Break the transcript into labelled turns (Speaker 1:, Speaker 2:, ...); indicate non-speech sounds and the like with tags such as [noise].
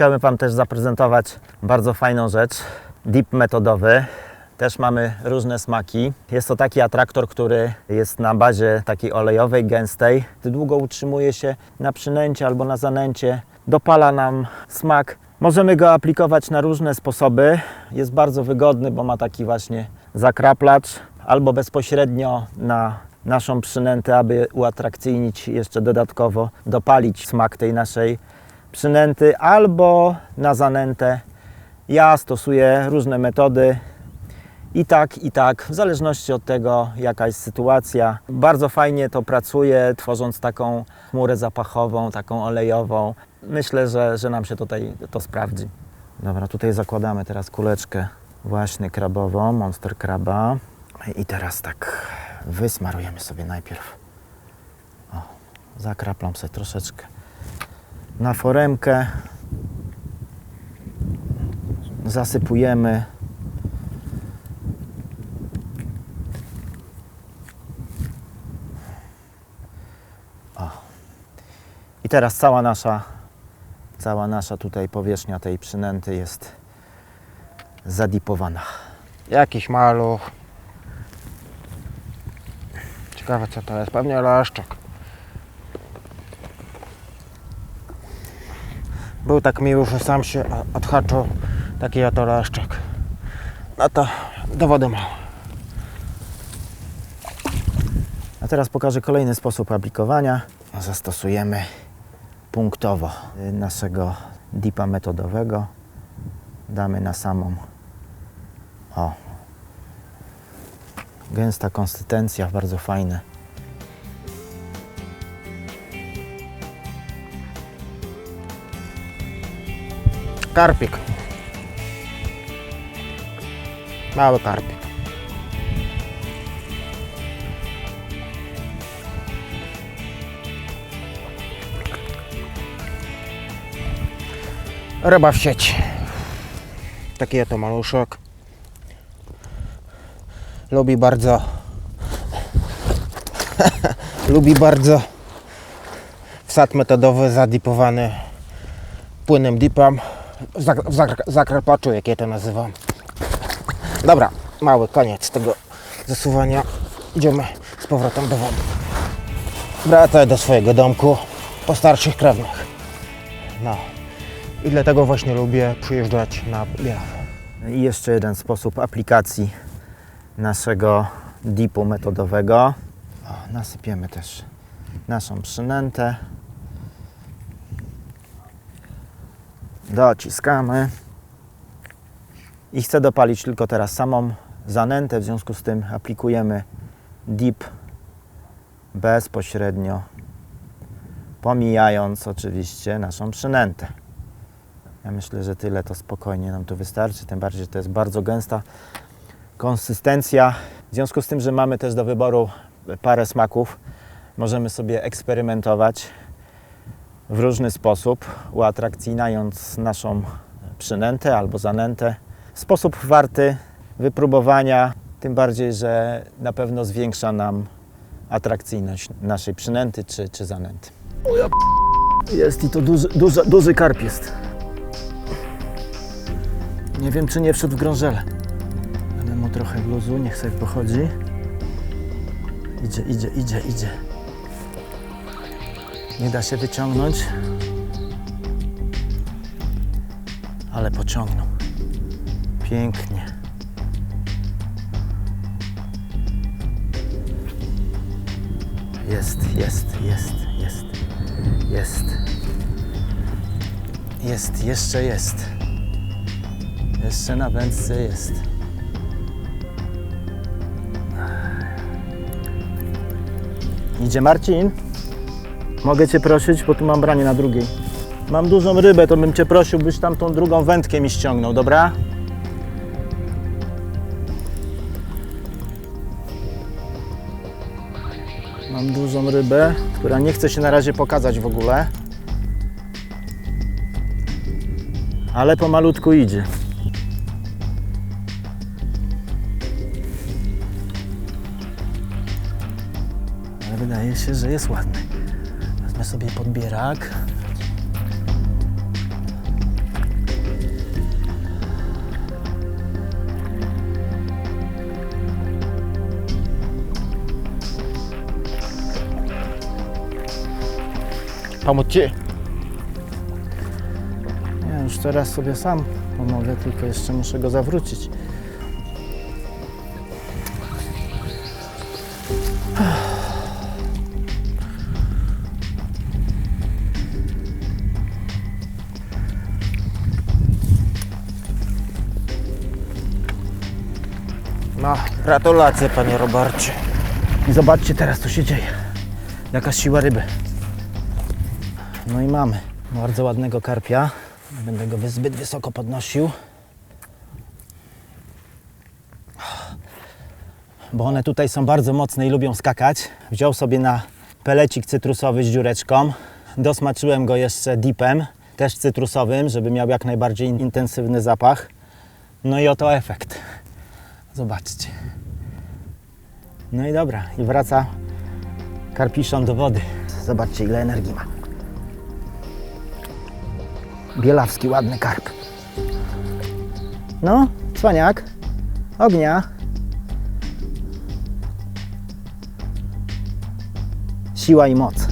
Speaker 1: Chciałbym Wam też zaprezentować bardzo fajną rzecz. Dip metodowy. Też mamy różne smaki. Jest to taki atraktor, który jest na bazie takiej olejowej, gęstej. Długo utrzymuje się na przynęcie albo na zanęcie. Dopala nam smak. Możemy go aplikować na różne sposoby. Jest bardzo wygodny, bo ma taki właśnie zakraplacz albo bezpośrednio na naszą przynętę, aby uatrakcyjnić jeszcze dodatkowo, dopalić smak tej naszej przynęty, albo na zanętę. Ja stosuję różne metody i tak, i tak, w zależności od tego, jaka jest sytuacja. Bardzo fajnie to pracuje, tworząc taką chmurę zapachową, taką olejową. Myślę, że, że nam się tutaj to sprawdzi. Dobra, tutaj zakładamy teraz kuleczkę właśnie krabową, monster kraba. I teraz tak wysmarujemy sobie najpierw. O, zakraplam sobie troszeczkę na foremkę. Zasypujemy. O. I teraz cała nasza, cała nasza tutaj powierzchnia tej przynęty jest zadipowana.
Speaker 2: Jakiś maluch. Ciekawe co to jest. Pewnie leszczak. Był tak miły, że sam się odhaczył. Taki oto. No to do wody.
Speaker 1: A teraz pokażę kolejny sposób aplikowania. Zastosujemy punktowo naszego dipa metodowego. Damy na samą. O. Gęsta konsystencja, bardzo fajne.
Speaker 2: Karpik. Mały karpik. Ryba w sieci. Taki oto maluszek. Lubi bardzo. [laughs] Lubi bardzo wsad metodowy zadipowany płynem dipem w, zak- w zak- zakrapaczu, jak ja to nazywam. Dobra, mały koniec tego zasuwania. Idziemy z powrotem do wody. Wracaj do swojego domku po starszych krewnych. No. I dlatego właśnie lubię przyjeżdżać na Bielaw.
Speaker 1: I jeszcze jeden sposób aplikacji naszego dipu metodowego. O, nasypiemy też naszą przynętę. Dociskamy. I chcę dopalić tylko teraz samą zanętę, w związku z tym aplikujemy dip bezpośrednio, pomijając oczywiście naszą przynętę. Ja myślę, że tyle to spokojnie nam tu wystarczy, tym bardziej, że to jest bardzo gęsta konsystencja. W związku z tym, że mamy też do wyboru parę smaków, możemy sobie eksperymentować w różny sposób, uatrakcyjniając naszą przynętę albo zanętę. Sposób warty wypróbowania, tym bardziej, że na pewno zwiększa nam atrakcyjność naszej przynęty czy, czy zanęty. Jest i to duży, duży, duży karp jest. Nie wiem, czy nie wszedł w grążele. Będę mu trochę luzu, niech sobie pochodzi. Idzie, idzie, idzie, idzie. Nie da się wyciągnąć. Ale pociągnął. Pięknie. Jest, jest, jest, jest, jest. Jest, jeszcze jest. Jeszcze na wędce jest. Idzie Marcin? Mogę Cię prosić, bo tu mam branie na drugiej. Mam dużą rybę, to bym Cię prosił, byś tam tą drugą wędkę mi ściągnął, dobra? Mam dużą rybę, która nie chce się na razie pokazać w ogóle. Ale pomalutku idzie. Ale wydaje się, że jest ładny. Zróbmy sobie podbierak.
Speaker 2: Pomóc ci?
Speaker 1: Ja już teraz sobie sam pomogę, tylko jeszcze muszę go zawrócić.
Speaker 2: No, gratulacje Panie Robercie.
Speaker 1: I zobaczcie teraz, co się dzieje. Jaka siła ryby. No i mamy bardzo ładnego karpia. Będę go zbyt wysoko podnosił. Bo one tutaj są bardzo mocne i lubią skakać. Wziął sobie na pelecik cytrusowy z dziureczką. Dosmaczyłem go jeszcze dipem, też cytrusowym, żeby miał jak najbardziej in- intensywny zapach. No i oto efekt. Zobaczcie. No i dobra, i wraca karpiszon do wody. Zobaczcie, ile energii ma. Bielawski, ładny karp. No, cwaniak. Ognia. Siła i moc.